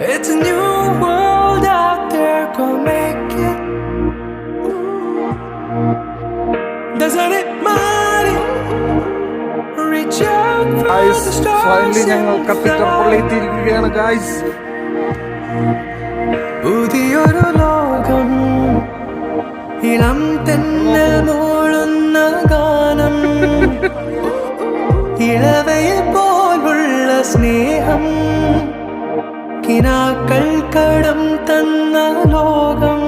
It's a new world out there, go make it. Doesn't it matter? Reach out for guys the stars. ഞങ്ങൾ. എത്തിയിരിക്കുകയാണ് guys പുതിയൊരു ലോകം ഇളം തെന്നൽ മൂളുന്ന ഗാനം ഇളവയിൽ സ്നേഹം കിനാക്കൾ കടം തന്ന ലോകം.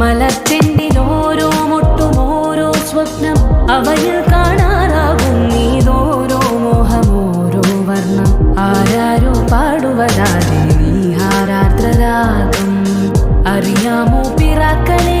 മലത്തിന്റെ ഓരോ മുട്ടും ഓരോ സ്വപ്നം അവയിൽ കാണാറാകും നീതോരോ മോഹം ഓരോ വർണം ആരാരോ പാടുവരാതെ നീ ആരാത്രരാകും അറിയാമോ പിറാക്കളെ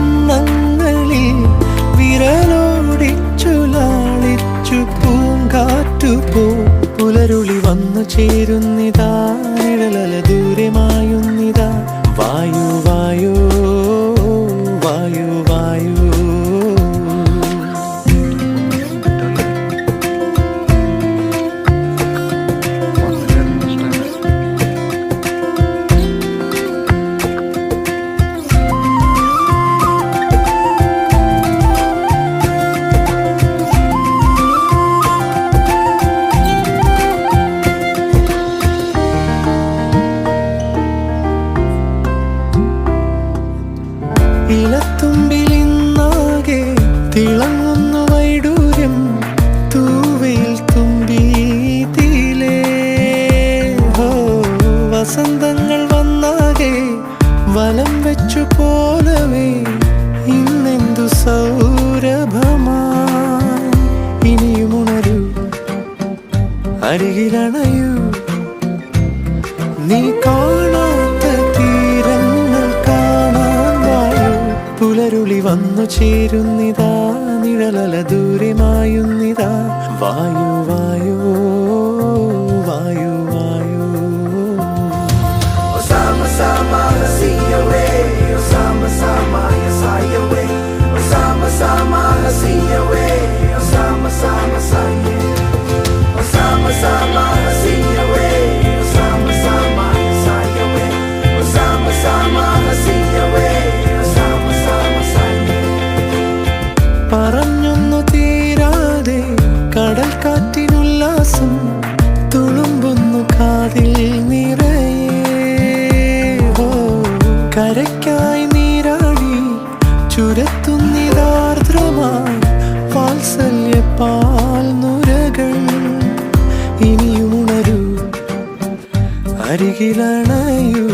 ചേരുന്നിത arkasında പാൽനുരകൾ ഇനിയുണരൂ. അരികിലണയൂ.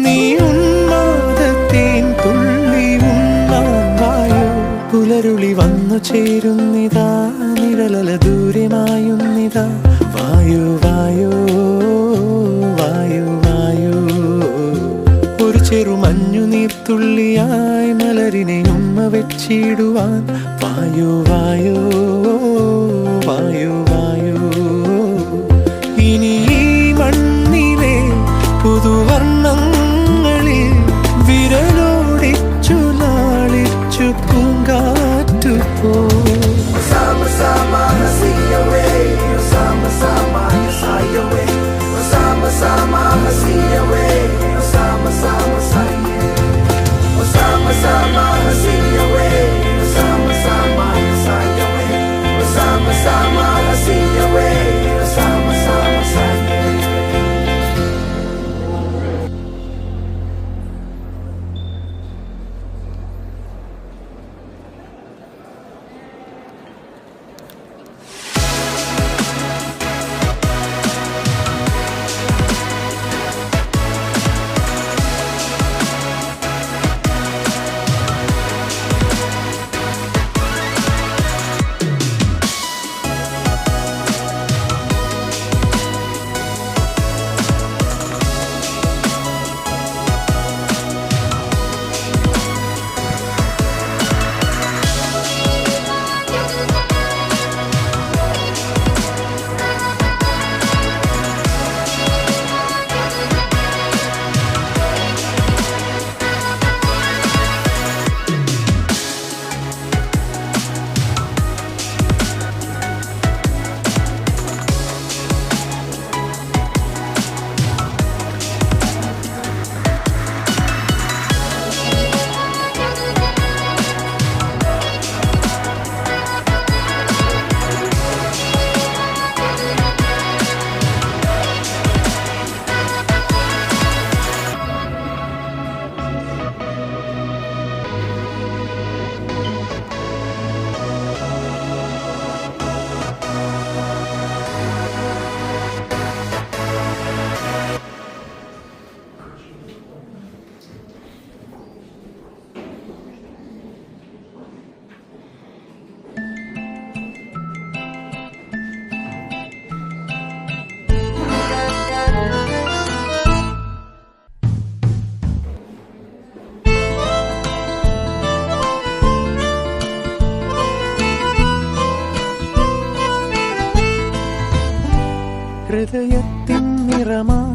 നീ ഉന്മാദത്തേൻ തുള്ളി ഉണ്ണാവായോ പുലരുളി വന്നു ചേരുന്നിതാ നിഴലല ദൂരമായുന്നിതാ. വായു വായോ വായു വായോ. ഒരു ചെറുമഞ്ഞു നീർത്തുള്ളിയായി മലരിനെ ഉമ്മ വെച്ചിടുവാൻ Vayu, you? vayu, you? ഹൃദയത്തിൻ നിറമായി